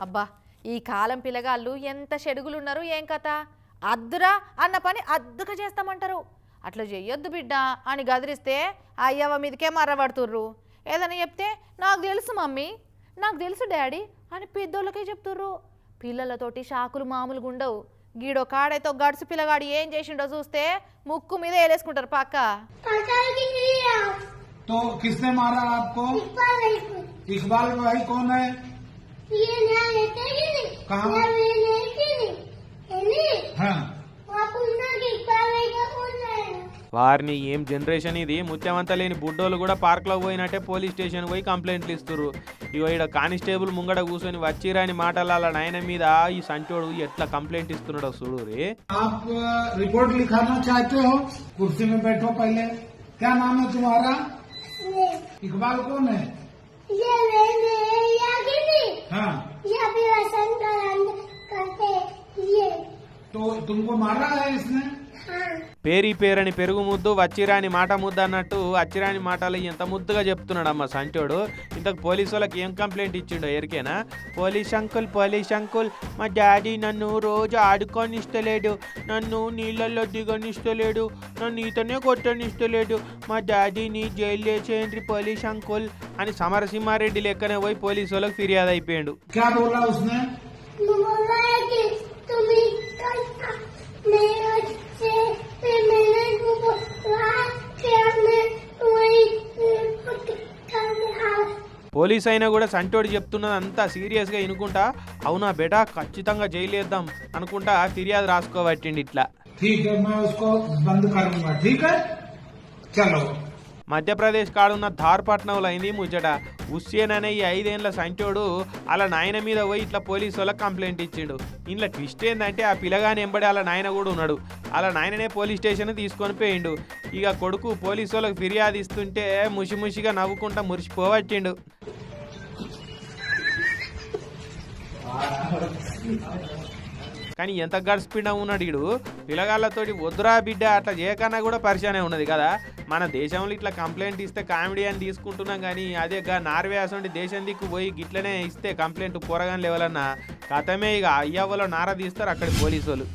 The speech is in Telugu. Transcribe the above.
అబ్బా ఈ కాలం పిల్లగాళ్ళు ఎంత షెడుగులున్నారు ఏం కథ అద్దురా అన్న పని అద్దుగా చేస్తామంటారు అట్లా చెయ్యొద్దు బిడ్డ అని గదిరిస్తే అయ్యవ మీదకే మర్రబడుతుర్రు ఏదైనా చెప్తే నాకు తెలుసు మమ్మీ నాకు తెలుసు డాడీ అని పెద్దోళ్ళకే చెప్తుర్రు పిల్లలతోటి షాకులు మామూలుగా ఉండవు గీడో కాడైతే ఒక గడుసు పిల్లగాడు ఏం చేసిండో చూస్తే ముక్కు మీద వేలేసుకుంటారు పక్క पता ही नहीं है तो किसने मारा आपको इकबाल है कोई। इकबाल भाई कौन है ये नया लेते ही नहीं कहाँ? नया ले लेते नहीं है नहीं हाँ आप उन्ना के इकबाल भाई का कौन है వారిని ఏం జనరేషన్ ఇది ముత్యమంతా లేని బుడ్డోళ్ళు కూడా పార్క్లో పోయినట్టే పోలీస్ స్టేషన్ పోయి కంప్లైంట్లు ఇస్తున్నారు ఇగో ఇక్కడ కానిస్టేబుల్ ముంగడ కూర్చొని వచ్చిరాని మాటల నాయన మీద ఈ సంచోడు ఎట్లా కంప్లైంట్ ఇస్తున్నాడో చూడు రే आप अ, रिपोर्ट लिखाना चाहते हो कुर्सी में बैठो पहले क्या नाम है तुम्हारा ये तो तुमको मारा है इसने हाँ పేరీ పేరని పెరుగు ముద్దు వచ్చిరాని మాట ముద్దు అన్నట్టు అచ్చిరాని మాటలు ఎంత ముద్దుగా చెప్తున్నాడు అమ్మ సంచోడు ఇంతకు పోలీసు వాళ్ళకి ఏం కంప్లైంట్ ఇచ్చిండో ఎరికేనా పోలీస్ అంకుల్ పోలీస్ అంకుల్ మా డాడీ నన్ను రోజు ఆడుకొనిస్తలేడు నన్ను నీళ్ళల్లో దిగనిస్తలేడు నన్ను ఈతనే కొట్టనిస్తలేడు మా డాడీని జైలు వేసేయండి పోలీస్ అంకుల్ అని సమరసింహారెడ్డి లెక్కనే పోయి పోలీసు వాళ్ళకి ఫిర్యాదు అయిపోయాడు పోలీస్ అయినా కూడా సంటోడు చెప్తున్నది అంతా సీరియస్గా వినుకుంటా అవునా బేటా ఖచ్చితంగా జైలు వేద్దాం అనుకుంటా ఫిర్యాదు రాసుకోబట్టిండి ఇట్లా ठीक है मैं उसको बंद करूंगा ठीक है चलो మధ్యప్రదేశ్ కాడున్న ధార్పట్నంలో అయింది ముచ్చట. హుస్సేన్ అనే ఈ ఐదేళ్ళ సంచోడు అలా నాయన మీద పోయి ఇట్లా పోలీసు వాళ్ళకి కంప్లైంట్ ఇచ్చిండు. ఇంట్లో ట్విస్ట్ ఏంటంటే ఆ పిల్లగాని ఎంబడి అలా నాయన కూడా ఉన్నాడు. అలా నాయననే పోలీస్ స్టేషన్ తీసుకొని పోయిండు. ఇక కొడుకు పోలీసు వాళ్ళకి ఫిర్యాదు ఇస్తుంటే ముషిముషిగా నవ్వుకుంటా మురిసిపోవట్టిండు కానీ ఎంత గడిచిపోయినా ఉన్నాడు ఈడు? పిల్లగాళ్ళతోటి వద్దురా బిడ్డ అట్లా చేయకన్నా కూడా పరిచయమే ఉన్నది కదా. మన దేశంలో ఇట్లా కంప్లైంట్ ఇస్తే కామెడీ అని తీసుకుంటున్నాం కానీ అదే గా నార్వే అసలు దేశం దిక్కు పోయి గిట్లనే ఇస్తే కంప్లైంట్ పోరగాని లెవెలన్నా కథమే ఇక అయ్యవ్వలో నారా తీస్తారు అక్కడ పోలీసు వాళ్ళు